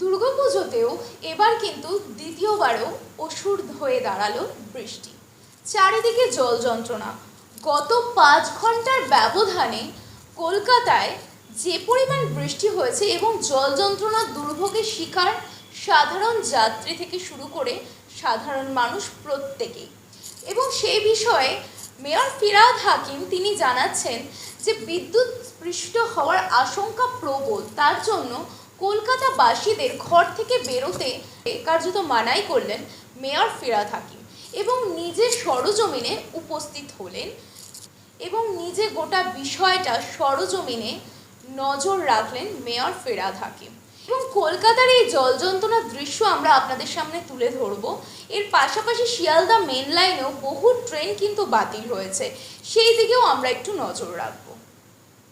দুর্গাপুজোতেও এবার কিন্তু দ্বিতীয়বারও অসুর হয়ে দাঁড়াল বৃষ্টি। চারিদিকে জল যন্ত্রণা। গত পাঁচ ঘণ্টার ব্যবধানে কলকাতায় যে পরিমাণ বৃষ্টি হয়েছে এবং জল যন্ত্রণার দুর্ভোগের শিকার সাধারণ যাত্রী থেকে শুরু করে সাধারণ মানুষ প্রত্যেকেই। এবং সেই বিষয়ে মেয়র ফিরাদ হাকিম তিনি জানাচ্ছেন যে বিদ্যুৎ স্পৃষ্ট হওয়ার আশঙ্কা প্রবল। তার জন্য কলকাতাবাসীদের ঘর থেকে বেরোতে কার্যত মানাই করলেন মেয়র ফিরাদ হাকিম এবং নিজে সরজমিনে উপস্থিত হলেন এবং নিজে গোটা বিষয়টা সরজমিনে নজর রাখলেন মেয়র ফেরাদ হাকিম। এবং কলকাতার এই জল যন্ত্রণার দৃশ্য আমরা আপনাদের সামনে তুলে ধরব। এর পাশাপাশি শিয়ালদা মেন লাইনেও বহু ট্রেন কিন্তু বাতিল হয়েছে। সেই দিকেও আমরা একটু নজর রাখব।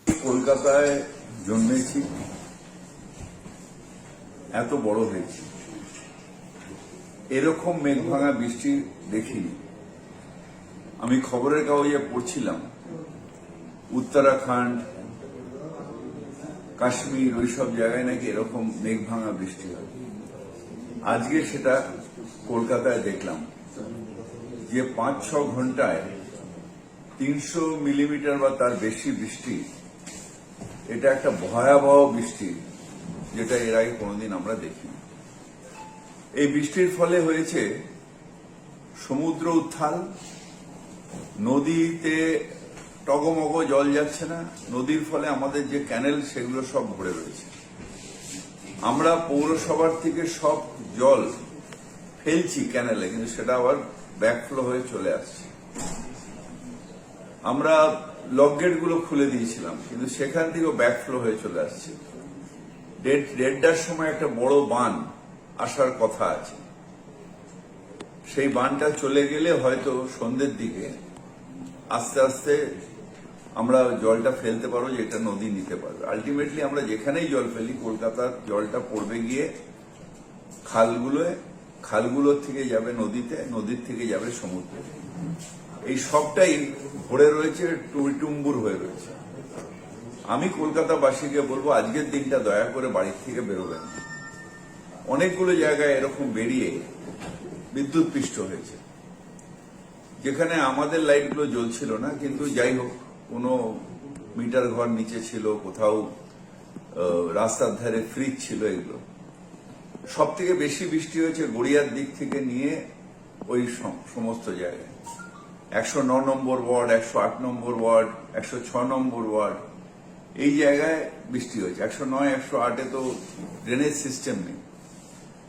কলকাতায় জন্মেছি। এত বড় হয়েছি। এরকম মেঘ ভাঙা বৃষ্টি দেখিনি। আমি খবরের কাগজে পড়ছিলাম, উত্তরাখণ্ড, কাশ্মীর ওইসব জায়গায় নাকি এরকম মেঘ ভাঙা বৃষ্টি হয়। আজকে সেটা কলকাতায় দেখলাম, যে পাঁচ ছ ঘন্টায় তিনশো মিলিমিটার বা তার বেশি বৃষ্টি, এটা একটা ভয়াবহ বৃষ্টি। যেটা এর আগে কোনোদিন আমরা দেখিনি। এই বৃষ্টির ফলে হয়েছে সমুদ্র উত্থাল নদীতে টগমগ, জল যাচ্ছে না, নদীর ফলে আমাদের যে ক্যানেল সেগুলো সব ভরে রয়েছে। আমরা পৌরসভার থেকে সব জল ফেলছি ক্যানেলে কিন্তু সেটা আবার ব্যাকফ্লো হয়ে চলে আসছে। আমরা লকগুলো খুলে দিয়েছিলাম, কিন্তু সেখান থেকেও ব্যাকফ্লো হয়ে চলে আসছে। দেড়টার সময় একটা বড় বান আসার কথা আছে। সেই বানটা চলে গেলে হয়তো সন্ধ্যের দিকে আস্তে আস্তে আমরা জলটা ফেলতে পারব যেটা নদী নিতে পারবে। আলটিমেটলি আমরা যেখানেই জল ফেলি, কলকাতার জলটা পড়বে গিয়ে খালগুলোয় খালগুলোর থেকে যাবে নদীতে, নদীর থেকে যাবে সমুদ্রে। এই সবটাই ভরে রয়েছে টুইটুম্বুর হয়ে রয়েছে। আমি কলকাতাবাসীকে বলব, আজকের দিনটা দয়া করে বাড়ির থেকে বেরোবেন অনেকগুলো জায়গায় এরকম বেরিয়ে বিদ্যুৎ পৃষ্ঠ হয়েছে। যেখানে আমাদের লাইটগুলো জ্বলছিল না, কিন্তু যাই হোক, কোনো মিটার ঘর নিচে ছিল, কোথাও রাস্তার ধারে ফ্রিজ ছিল এগুলো। সব থেকে বেশি বৃষ্টি হয়েছে গড়িয়ার দিক থেকে নিয়ে ওই সম- সমস্ত জায়গায়। একশো নম্বর ওয়ার্ড, একশো আট নম্বর ওয়ার্ড, একশো নম্বর ওয়ার্ড এই জায়গায় বৃষ্টি হয়েছে। একশো নয়, একশো আটে তো ড্রেনেজ সিস্টেম নেই।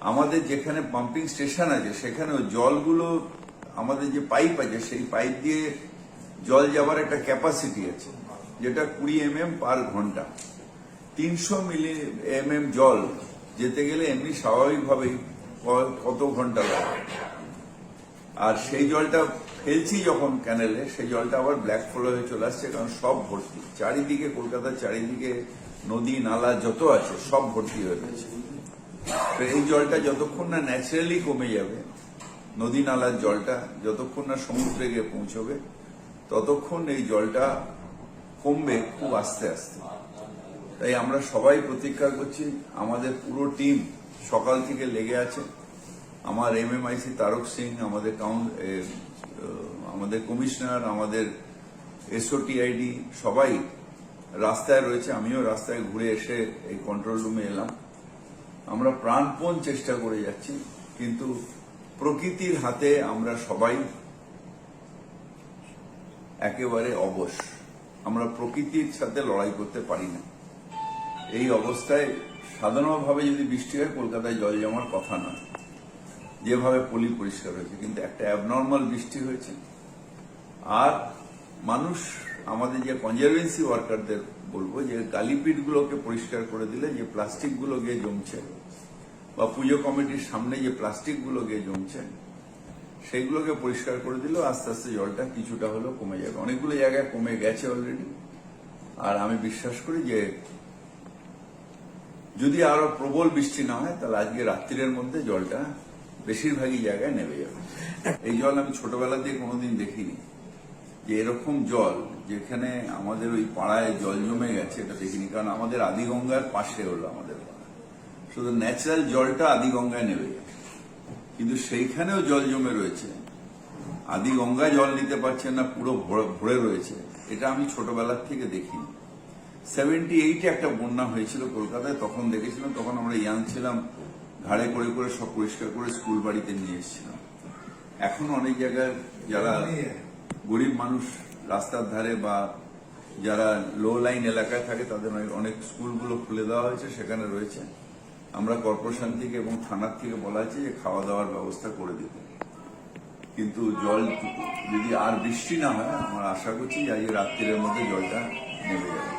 আমাদের যেখানে পাম্পিং স্টেশন আছে সেখানে জলগুলো, আমাদের যে পাইপ আছে, সেই পাইপ দিয়ে জল যাবার একটা ক্যাপাসিটি আছে, যেটা কুড়ি এম এম পার ঘণ্টা। তিনশো মিলি এম এম জল যেতে গেলে এমনি স্বাভাবিকভাবেই কত ঘণ্টা লাগে। আর সেই জলটা ফেলছি যখন ক্যানেলে সেই জলটা আবার ব্ল্যাক ফ্লো হয়ে চলে আসছে কারণ সব ভর্তি। চারিদিকে কলকাতার চারিদিকে নদী নালা যত আছে সব ভর্তি হয়ে রয়েছে তো এই জলটা যতক্ষণ না ন্যাচারালি কমে যাবে নদী নালার জলটা যতক্ষণ না সমুদ্রে গিয়ে পৌঁছবে ততক্ষণ এই জলটা কমবে খুব আস্তে আস্তে। তাই আমরা সবাই প্রতীক্ষা করছি আমাদের পুরো টিম সকাল থেকে লেগে আছে। আমার এমএমআইসি তারক সিং আমাদের কাউন এ, আহ, আমাদের কমিশনার, আমাদের এসওটিআইডি সবাই রাস্তায় রয়েছে। আমিও রাস্তায় ঘুরে এসে এই কন্ট্রোল রুমে এলাম। আমরা প্রাণপণ চেষ্টা করে যাচ্ছি, কিন্তু প্রকৃতির হাতে আমরা সবাই একেবারে অবশ। আমরা প্রকৃতির সাথে লড়াই করতে পারি না। এই অবস্থায় সাধারণভাবে যদি বৃষ্টি হয়, কলকাতায় জল জমার কথা নয়। যেভাবে পলি পরিষ্কার হয়েছে, কিন্তু একটা অ্যাবনর্মাল বৃষ্টি হয়েছে। আর মানুষ, আমাদের যে কনজারভেন্সি ওয়ার্কারদের বলব যে গালিপিটগুলোকে পরিষ্কার করে দিলে যে প্লাস্টিকগুলো গিয়ে জমছে, বা পুজো কমিটির সামনে যে প্লাস্টিকগুলো গিয়ে জমছে, সেইগুলোকে পরিষ্কার করে দিলেও আস্তে আস্তে জলটা কিছুটা হলেও কমে যাবে। অনেকগুলো জায়গায় কমে গেছে অলরেডি আর আমি বিশ্বাস করি যে যদি আরও প্রবল বৃষ্টি না হয়, তাহলে আজকে রাত্রির মধ্যে জলটা বেশিরভাগই জায়গায় নেমে যাবে। এই জল আমি ছোটবেলা দিয়ে কোনোদিন দেখিনি। যে এরকম জল যেখানে আমাদের ওই পাড়ায় জল জমে গেছে, এটা দেখিনি। কারণ আমাদের আদিগঙ্গার পাশে হলো আমাদের শুধু ন্যাচারাল জলটা আদি গঙ্গায় নেমে কিন্তু সেইখানেও জল জমে রয়েছে। আদি গঙ্গায় জল নিতে পারছেন না, পুরো ভরে- রয়েছে। এটা আমি ছোটবেলার থেকে দেখি সেভেন্টি এইটে একটা বন্যা হয়েছিল কলকাতায়, তখন দেখেছিলাম, তখন আমরা ইয়াং ছিলাম। ঘাড়ে করে করে সব পরিষ্কার করে স্কুল বাড়িতে নিয়ে এসেছিলাম। এখন অনেক জায়গায় যারা গরিব মানুষ রাস্তার ধারে বা যারা লো লাইন এলাকায় থাকে তাদের অনেক- স্কুলগুলো খুলে দেওয়া হয়েছে সেখানে রয়েছে। আমরা কর্পোরেশন থেকে এবং থানার থেকে বলা হয়েছে যে খাওয়া দাওয়ার ব্যবস্থা করে দিতে। কিন্তু জল যদি আর বৃষ্টি না হয় আমার আশা করছি যে আজকে রাত্রির মধ্যে জলটা নেমে যাবে।